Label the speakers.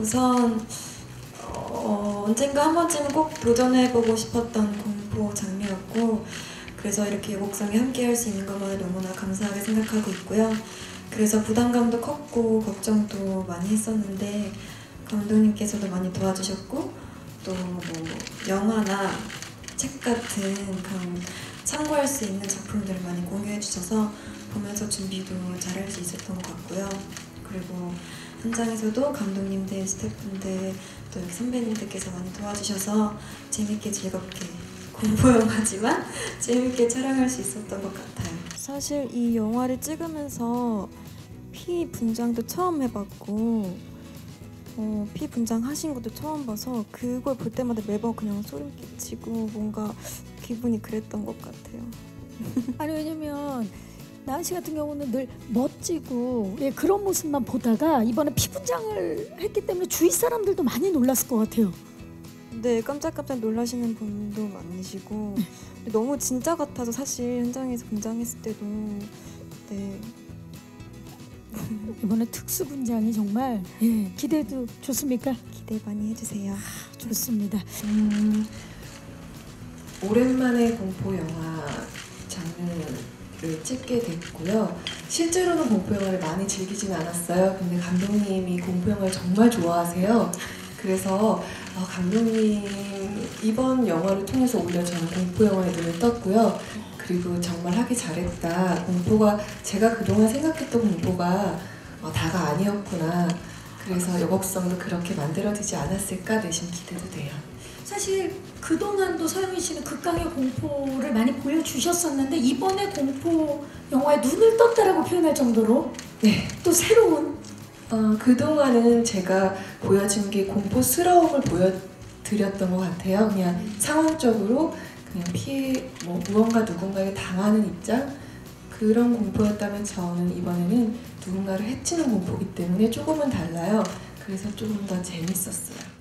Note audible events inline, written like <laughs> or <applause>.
Speaker 1: 우선 어, 언젠가 한 번쯤은 꼭 도전해보고 싶었던 공포 장르였고 그래서 이렇게 예곡성에 함께 할 수 있는 것만을 너무나 감사하게 생각하고 있고요. 그래서 부담감도 컸고 걱정도 많이 했었는데 감독님께서도 많이 도와주셨고 또 뭐 영화나 책 같은 그런 참고할 수 있는 작품들을 많이 공유해 주셔서 보면서 준비도 잘할 수 있었던 것 같고요. 그리고 현장에서도 감독님들, 스태프분들 또 여기 선배님들께서 많이 도와주셔서 재밌게 즐겁게 <laughs> 공포 영화지만 <laughs> 재밌게 촬영할 수 있었던 것 같아요. 사실 이 영화를 찍으면서 피 분장도 처음 해봤고 어, 피 분장 하신 것도 처음 봐서 그걸 볼 때마다 매번 그냥 소름 끼치고 뭔가 기분이 그랬던 것 같아요.
Speaker 2: 아니 왜냐면 나은 씨 같은 경우는 늘 멋지고 예, 그런 모습만 보다가 이번에 피분장을 했기 때문에 주위 사람들도 많이 놀랐을 것 같아요.
Speaker 1: 네, 깜짝깜짝 놀라시는 분도 많으시고 너무 진짜 같아서 사실 현장에서 분장했을 때도 네 <laughs>
Speaker 2: 이번에 특수 분장이 정말 예, 기대도 좋습니까?
Speaker 1: 기대 많이 해주세요.
Speaker 2: 좋습니다.
Speaker 3: 음, 오랜만에 공포 영화 를 찍게 됐고요. 실제로는 공포 영화를 많이 즐기진 않았어요. 근데 감독님이 공포 영화를 정말 좋아하세요. 그래서 어, 감독님 이번 영화를 통해서 오히려 저는 공포 영화에 눈을 떴고요. 그리고 정말 하기 잘했다. 공포가 제가 그동안 생각했던 공포가 어, 다가 아니었구나. 그래서 여곡성도 그렇게 만들어지지 않았을까 내심 기대도 돼요.
Speaker 2: 사실 그동안도 서영민 씨는 극강의 공포를 많이 보여주셨었는데 이번에 공포 영화에 눈을 떴다라고 표현할 정도로
Speaker 3: 네.
Speaker 2: 또 새로운
Speaker 3: 어, 그동안은 제가 보여준 게 공포스러움을 보여드렸던 것 같아요. 그냥 상황적으로 그냥 피해, 뭐 무언가 누군가에게 당하는 입장 그런 공포였다면 저는 이번에는 누군가를 해치는 공포기 때문에 조금은 달라요. 그래서 조금 더 재밌었어요.